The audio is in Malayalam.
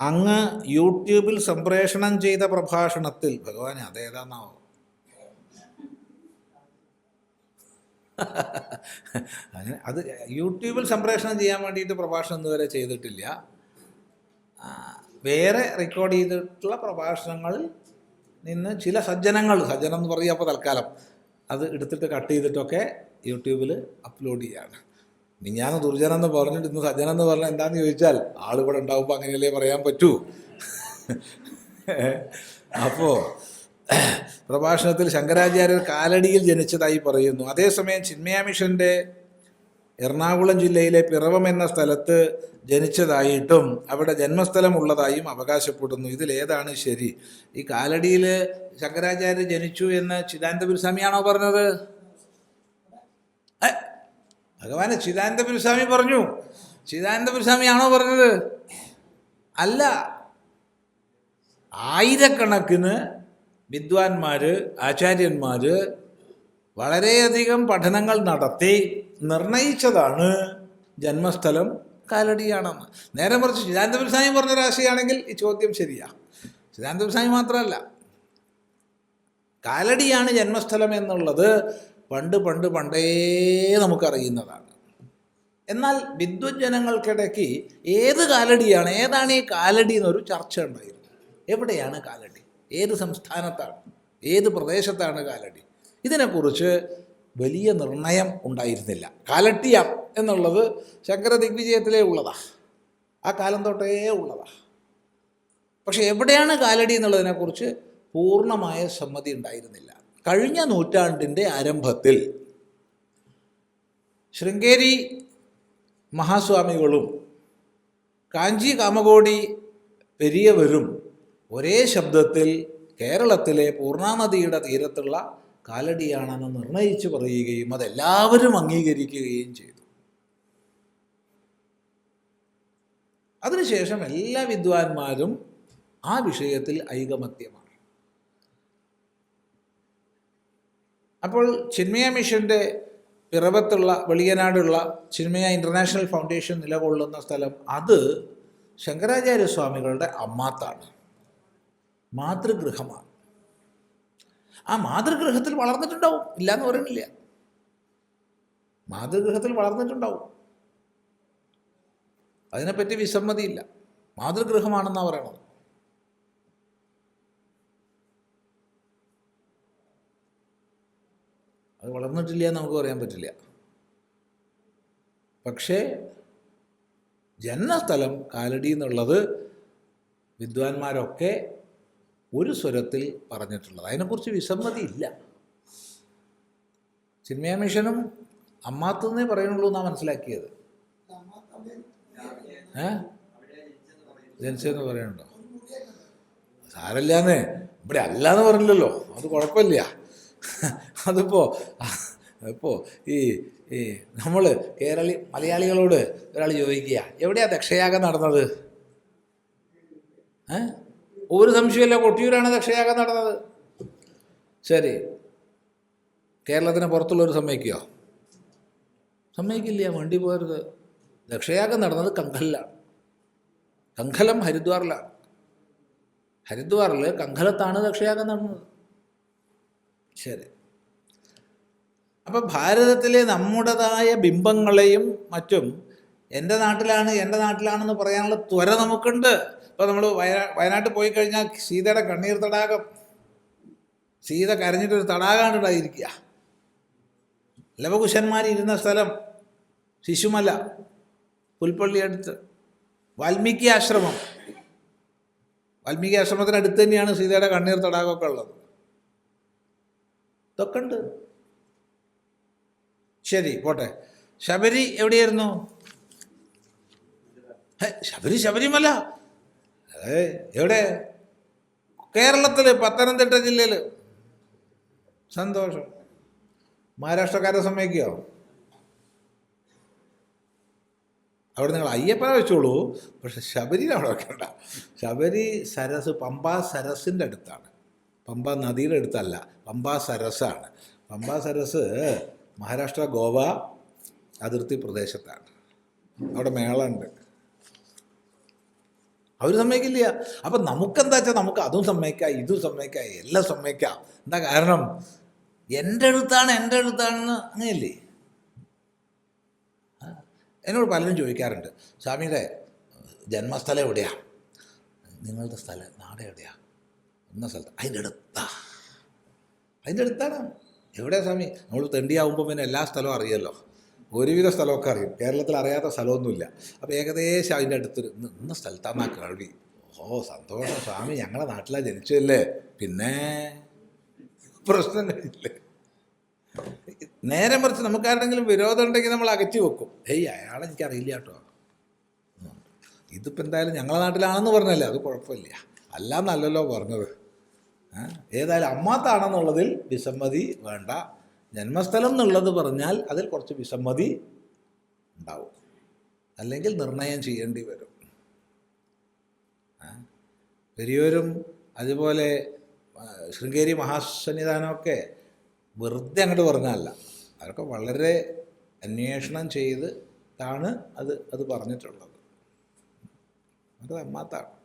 അങ്ങ് യൂട്യൂബിൽ സംപ്രേഷണം ചെയ്ത പ്രഭാഷണത്തിൽ ഭഗവാൻ അതേതാന്നാവോ അങ്ങനെ അത് യൂട്യൂബിൽ സംപ്രേഷണം ചെയ്യാൻ വേണ്ടിയിട്ട് പ്രഭാഷണം ഇതുവരെ ചെയ്തിട്ടില്ല. വേറെ റെക്കോർഡ് ചെയ്തിട്ടുള്ള പ്രഭാഷണങ്ങളിൽ നിന്ന് ചില സജ്ജനങ്ങൾ സജ്ജനം എന്ന് പറയുക അപ്പോൾ തൽക്കാലം. അത് എടുത്തിട്ട് കട്ട് ചെയ്തിട്ടൊക്കെ യൂട്യൂബിൽ അപ്ലോഡ് ചെയ്യാണ്. ഞാൻ ദുർജനം എന്ന് പറഞ്ഞിട്ട് ഇന്ന് സജ്ജനം എന്ന് പറഞ്ഞാൽ എന്താണെന്ന് ചോദിച്ചാൽ ആളിവിടെ ഉണ്ടാവുമ്പോൾ അങ്ങനെയല്ലേ പറയാൻ പറ്റൂ. അപ്പോൾ പ്രഭാഷണത്തിൽ ശങ്കരാചാര്യർ കാലടിയിൽ ജനിച്ചതായി പറയുന്നു. അതേസമയം ചിന്മയ മിഷന്റെ എറണാകുളം ജില്ലയിലെ പിറവം എന്ന സ്ഥലത്ത് ജനിച്ചതായിട്ടും അവിടെ ജന്മസ്ഥലം ഉള്ളതായും അവകാശപ്പെടുന്നു. ഇതിലേതാണ് ശരി. ഈ കാലടിയിൽ ശങ്കരാചാര്യ ജനിച്ചു എന്ന് ചിദാനന്ദപുരസ്വാമിയാണോ പറഞ്ഞത്? ഭഗവാന് ചിദാനന്ദപുരി സ്വാമി പറഞ്ഞു. ചിദാനന്ദപുരസ്വാമിയാണോ പറഞ്ഞത്? അല്ല. ആയിരക്കണക്കിന് വിദ്വാൻമാർ ആചാര്യന്മാർ വളരെയധികം പഠനങ്ങൾ നടത്തി നിർണയിച്ചതാണ് ജന്മസ്ഥലം കാലടിയാണെന്ന്. നേരെ മറിച്ച് ചിദാനന്ദപുരി സ്വാമി പറഞ്ഞ രാശിയാണെങ്കിൽ ഈ ചോദ്യം ശരിയാ. ചിദാനന്ദപുരി സ്വാമി മാത്രമല്ല കാലടിയാണ് ജന്മസ്ഥലം എന്നുള്ളത് പണ്ട് പണ്ട് പണ്ടേ നമുക്കറിയുന്നതാണ്. എന്നാൽ വിദ്വജ്ജനങ്ങൾക്കിടയ്ക്ക് ഏത് കാലടിയാണ് ഏതാണ് ഈ കാലടി എന്നൊരു ചർച്ച ഉണ്ടായിരുന്നു. എവിടെയാണ് കാലടി? ഏത് സംസ്ഥാനത്താണ്? ഏത് പ്രദേശത്താണ് കാലടി? ഇതിനെക്കുറിച്ച് വലിയ നിർണയം ഉണ്ടായിരുന്നില്ല. കാലട്ടിയാം എന്നുള്ളത് ശങ്കര ദിഗ്വിജയത്തിലേ ഉള്ളതാ. ആ കാലം തൊട്ടേ ഉള്ളതാ. പക്ഷെ എവിടെയാണ് കാലടി എന്നുള്ളതിനെക്കുറിച്ച് പൂർണമായ സമ്മതി ഉണ്ടായിരുന്നില്ല. കഴിഞ്ഞ നൂറ്റാണ്ടിന്റെ ആരംഭത്തിൽ ശൃംഗേരി മഹാസ്വാമികളും കാഞ്ചി കാമകോടി പെരിയവരും ഒരേ ശബ്ദത്തിൽ കേരളത്തിലെ പൂർണാനദിയുടെ തീരത്തുള്ള കാലടിയാണെന്ന് നിർണയിച്ച് പറയുകയും അതെല്ലാവരും അംഗീകരിക്കുകയും ചെയ്തു. അതിനുശേഷം എല്ലാ വിദ്വാൻമാരും ആ വിഷയത്തിൽ ഐകമത്യമാണ് അപ്പോൾ ചിന്മയ മിഷന്റെ പിറവത്തുള്ള വെളിയനാടുള്ള ചിന്മയ ഇന്റർനാഷണൽ ഫൗണ്ടേഷൻ നിലകൊള്ളുന്ന സ്ഥലം അത് ശങ്കരാചാര്യ സ്വാമികളുടെ അമ്മാത്താണ് മാതൃഗൃഹമാണ്. ആ മാതൃഗൃഹത്തിൽ വളർന്നിട്ടുണ്ടാവും. ഇല്ല എന്ന് പറയുന്നില്ല. മാതൃഗൃഹത്തിൽ വളർന്നിട്ടുണ്ടാവും. അതിനെപ്പറ്റി വിസമ്മതിയില്ല. മാതൃഗൃഹമാണെന്നാണ് പറയണത്. അത് വളർന്നിട്ടില്ല എന്ന് നമുക്ക് പറയാൻ പറ്റില്ല. പക്ഷേ ജന്മസ്ഥലം കാലടി എന്നുള്ളത് വിദ്വാൻമാരൊക്കെ ഒരു സ്വരത്തിൽ പറഞ്ഞിട്ടുള്ളത്. അതിനെക്കുറിച്ച് വിസമ്മതി ഇല്ല ചിന്മയ മിഷനും അമ്മാത്തന്നേ പറയുന്നുള്ളൂ എന്നാണ് മനസ്സിലാക്കിയത്. ഏ? ജനിച്ചെന്ന് പറയുന്നുണ്ടോ? സാരല്ലാന്നേ ഇവിടെ അല്ല എന്ന് പറഞ്ഞില്ലല്ലോ. അത് കുഴപ്പമില്ല. അതിപ്പോൾ ഇപ്പോൾ ഈ ഈ നമ്മൾ കേരളി മലയാളികളോട് ഒരാൾ ചോദിക്കുക എവിടെയാണ് ദക്ഷയാഗം നടന്നത്? ഏ? ഒരു സംശയമില്ല കൊട്ടിയൂരാണ് ദക്ഷയാഗം നടന്നത്. ശരി. കേരളത്തിന് പുറത്തുള്ളവർ സമ്മതിക്കുകയോ സമ്മതിക്കില്ല. വണ്ടി പോരുത് ദക്ഷയാഗം നടന്നത് കങ്കലിലാണ്. കങ്കലം ഹരിദ്വാറിലാണ്. ഹരിദ്വാറിൽ കങ്കലത്താണ് ദക്ഷയാഗം നടന്നത്. ശരി. അപ്പം ഭാരതത്തിലെ നമ്മുടേതായ ബിംബങ്ങളെയും മറ്റും എന്റെ നാട്ടിലാണ് എന്റെ നാട്ടിലാണെന്ന് പറയാനുള്ള ത്വര നമുക്കുണ്ട്. ഇപ്പോൾ നമ്മൾ വയനാ വയനാട്ടിൽ പോയി കഴിഞ്ഞാൽ സീതയുടെ കണ്ണീർ തടാകം. സീത കരഞ്ഞിട്ടൊരു തടാകമാണ് ഉണ്ടായിരിക്കുക ലവകുശന്മാർ ഇരുന്ന സ്ഥലം ശിശുമല പുൽപ്പള്ളി അടുത്ത്. വാൽമീകി ആശ്രമം. വാൽമീകി ആശ്രമത്തിനടുത്ത് തന്നെയാണ് സീതയുടെ കണ്ണീർ തടാകമൊക്കെ ഉള്ളത്. ഇതൊക്കെ ഉണ്ട്. ശരി പോട്ടെ. ശബരി എവിടെയായിരുന്നു? ശബരി ശബരിമല. എവിടെ? കേരളത്തിൽ പത്തനംതിട്ട ജില്ലയിൽ സന്തോഷം. മഹാരാഷ്ട്രക്കാരെ സമ്മതിക്കുകയോ അവിടെ നിങ്ങൾ അയ്യപ്പനെ വെച്ചോളൂ. പക്ഷെ ശബരിനെ അവിടെ വെക്കണ്ട. ശബരി സരസ് പമ്പ സരസിന്റെ അടുത്താണ്. പമ്പ നദിയുടെ അടുത്തല്ല പമ്പ സരസാണ്. പമ്പ സരസ് മഹാരാഷ്ട്ര ഗോവ അതിർത്തി പ്രദേശത്താണ്. അവിടെ മേളുണ്ട് അവർ സമ്മതിക്കില്ല. അപ്പം നമുക്കെന്താ വെച്ചാൽ നമുക്ക് അതും സമ്മതിക്കാം ഇതും സമ്മതിക്കാം എല്ലാം സമ്മതിക്കാം. എന്താ കാരണം? എന്റെ അടുത്താണ് എന്റെ അടുത്താണെന്ന് അങ്ങനെയല്ലേ? എന്നോട് പലരും ചോദിക്കാറുണ്ട്. സ്വാമിയുടെ ജന്മസ്ഥലം എവിടെയാണ് നിങ്ങളുടെ സ്ഥലം നാട് എവിടെയാണ് എന്ന സ്ഥലത്ത്. അതിന്റെ അടുത്താ. അതിന്റെ അടുത്താണ്. എവിടെയാണ് സ്വാമി? നമ്മൾ തെണ്ടിയാവുമ്പോൾ പിന്നെ എല്ലാ സ്ഥലവും അറിയാമല്ലോ ഒരുവിധ സ്ഥലമൊക്കെ അറിയും. കേരളത്തിൽ അറിയാത്ത സ്ഥലമൊന്നുമില്ല. അപ്പോൾ ഏകദേശം അതിന്റെ അടുത്തൊരു ഇന്ന് ആ കേൾവി. ഓ സന്തോഷം സ്വാമി. ഞങ്ങളുടെ നാട്ടിലാണ് ജനിച്ചതല്ലേ. പിന്നെ പ്രശ്നം കഴിഞ്ഞില്ലേ നേരെ മറിച്ച് നമുക്കാരുടെങ്കിലും വിരോധം ഉണ്ടെങ്കിൽ നമ്മൾ അകറ്റി വെക്കും. ഏയ് അയാളെ എനിക്കറിയില്ല കേട്ടോ. ഇതിപ്പോൾ എന്തായാലും ഞങ്ങളെ നാട്ടിലാണെന്ന് പറഞ്ഞല്ലേ? അത് കുഴപ്പമില്ല. അല്ല എന്നല്ലല്ലോ പറഞ്ഞത് ഏതായാലും അമ്മാത്താണെന്നുള്ളതിൽ വിസമ്മതി വേണ്ട. ജന്മസ്ഥലം എന്നുള്ളത് പറഞ്ഞാൽ അതിൽ കുറച്ച് വിസമ്മതി ഉണ്ടാവും. അല്ലെങ്കിൽ നിർണയം ചെയ്യേണ്ടി വരും? പെരിയോരും അതുപോലെ ശൃംഗേരി മഹാസന്നിധാനമൊക്കെ വെറുതെ അങ്ങോട്ട് പറഞ്ഞാലല്ല അതൊക്കെ വളരെ അന്വേഷണം ചെയ്ത് ാണ് അത് അത് പറഞ്ഞിട്ടുള്ളത്. അത് അമ്മാത്താണ്